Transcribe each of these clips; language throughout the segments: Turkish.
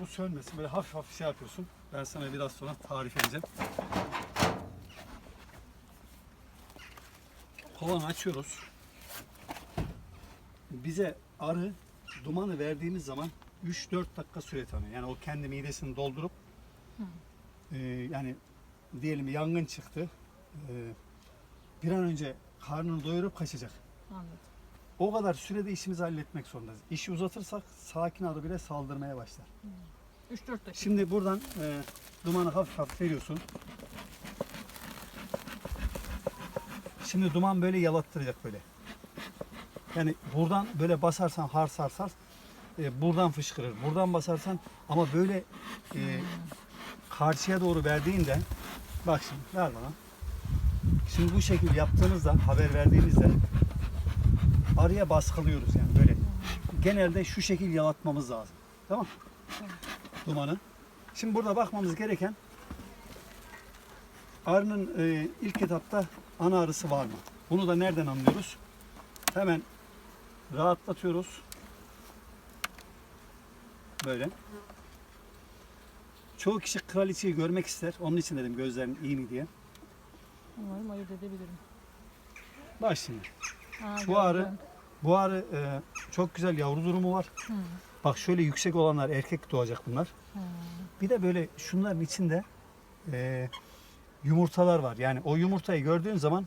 bu sönmesin. Böyle hafif hafif şey yapıyorsun. Ben sana biraz sonra tarif edeceğim. Kovanı açıyoruz. Bize arı dumanı verdiğimiz zaman 3-4 dakika süre tanıyor. Yani o kendi midesini doldurup e, yani diyelim yangın çıktı. E, bir an önce karnını doyurup kaçacak. Anladım. O kadar sürede işimizi halletmek zorundayız. İşi uzatırsak sakin arı bile saldırmaya başlar. 3-4 dakika. Şimdi buradan e, dumanı hafif hafif veriyorsun. Şimdi duman böyle yalattıracak böyle. Yani buradan böyle basarsan har sarsar, e, buradan fışkırır. Buradan basarsan ama böyle e, karşıya doğru verdiğinde bak şimdi ver bana. Şimdi bu şekilde yaptığımızda haber verdiğimizde arıya baskılıyoruz yani böyle. Genelde şu şekil yalatmamız lazım. Tamam? Dumanı. Şimdi burada bakmamız gereken arının e, ilk etapta ana arısı var mı? Bunu da nereden anlıyoruz? Hemen rahatlatıyoruz. Böyle. Çoğu kişi kraliçeyi görmek ister. Onun için dedim gözlerin iyi mi diye. Umarım ayırt edebilirim. Bak şimdi. Ha, Bu arı- gördüm. Bu arı e, çok güzel yavru durumu var. Hı. Bak şöyle yüksek olanlar erkek doğacak bunlar. Hı. Bir de böyle şunların içinde e, yumurtalar var. Yani o yumurtayı gördüğün zaman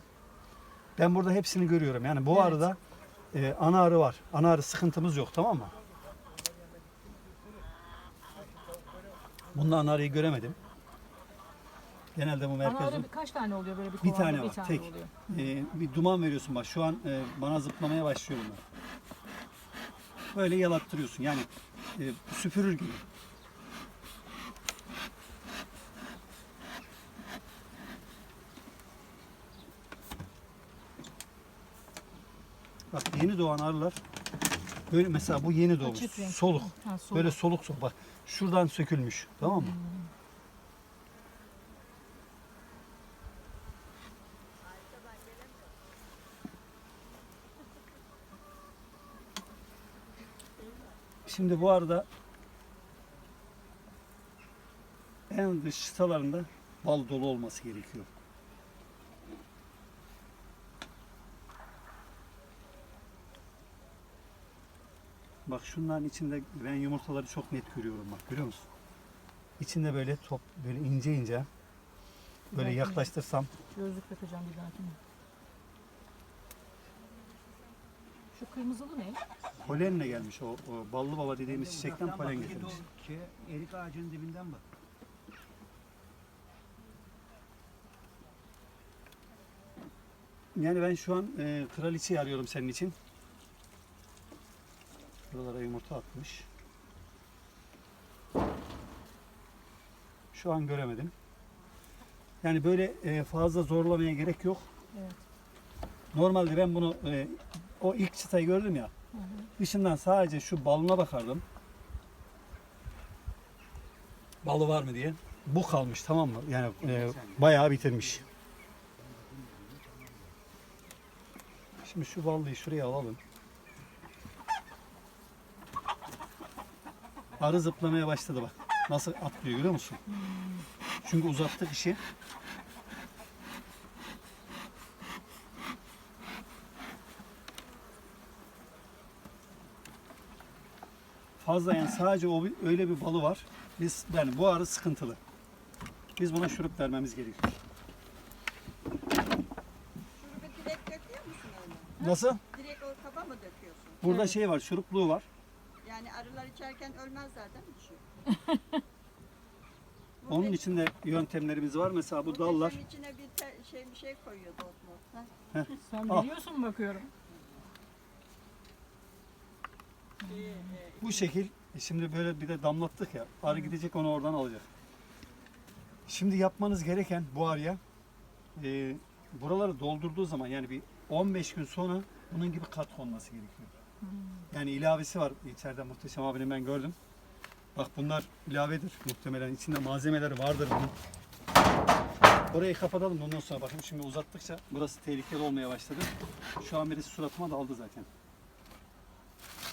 ben burada hepsini görüyorum. Yani bu Evet. arıda e, ana arı var. Ana arı sıkıntımız yok tamam mı? Bunda ana arıyı göremedim. Genelde bu merkez arı kaç tane oluyor böyle bir Bir kovanda? tane bir var, tane tek. oluyor. e, bir duman veriyorsun bak. Şu an e, bana zıplamaya başlıyor bunlar. Böyle yalattırıyorsun. Yani e, süpürür gibi. Bak yeni doğan arılar böyle mesela bu yeni doğmuş. Açık renk. Soluk. Ha, soluk. Böyle soluk soluk. Bak şuradan sökülmüş. Tamam mı? Şimdi bu arada en dış çıtalarında bal dolu olması gerekiyor. Bak şunların içinde ben yumurtaları çok net görüyorum bak görüyor musun? İçinde böyle top böyle ince ince böyle Belki- yaklaştırsam Gözlük takacağım bir dahakine. Şu kırmızılı ne? Polenle gelmiş o, o ballı baba dediğimiz çiçekten polen getirmiş. Şey, erik ağacının dibinden bak. Yani ben şu an e, kraliçeyi arıyorum senin için. Buralara yumurta atmış. Şu an göremedim. Yani böyle e, fazla zorlamaya gerek yok. Evet. Normalde ben bunu e, o ilk çıtayı gördüm ya. Hı. Dışından sadece şu balına bakardım. Balı var mı diye. Bu kalmış tamam mı? Yani e, bayağı bitirmiş. Şimdi şu ballıyı şuraya alalım. Arı zıplamaya başladı bak. Nasıl atlıyor görüyor musun? Çünkü uzattık işi. Fazla yani sadece o öyle bir balı var. Biz yani bu arı sıkıntılı. Biz buna şurup vermemiz gerekiyor. Şurubu direkt döküyor musun öyle? Nasıl? Direkt o kaba mı döküyorsun? Burada Evet. şey var, şurupluğu var. Yani arılar içerken ölmez zaten şu. Onun için de yöntemlerimiz var. Mesela bu dallar içine bir şey bir şey koyuyordu. Ha? Sen biliyorsun bakıyorum. Bu şekil. E Şimdi böyle bir de damlattık ya. Arı gidecek onu oradan alacak. Şimdi yapmanız gereken bu arıya e, buraları doldurduğu zaman yani bir 15 gün sonra bunun gibi kat konması gerekiyor. Yani ilavesi var içeride muhteşem abinin ben gördüm. Bak bunlar ilavedir muhtemelen. içinde malzemeleri vardır bunun. Orayı kapatalım ondan sonra bakayım. Şimdi uzattıkça burası tehlikeli olmaya başladı. Şu an birisi suratıma daldı zaten.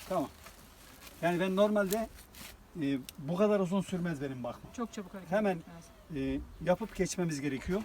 Tamam. Yani ben normalde e, bu kadar uzun sürmez benim bakmam. Çok çabuk hareket Hemen- etmek lazım. E, yapıp geçmemiz gerekiyor.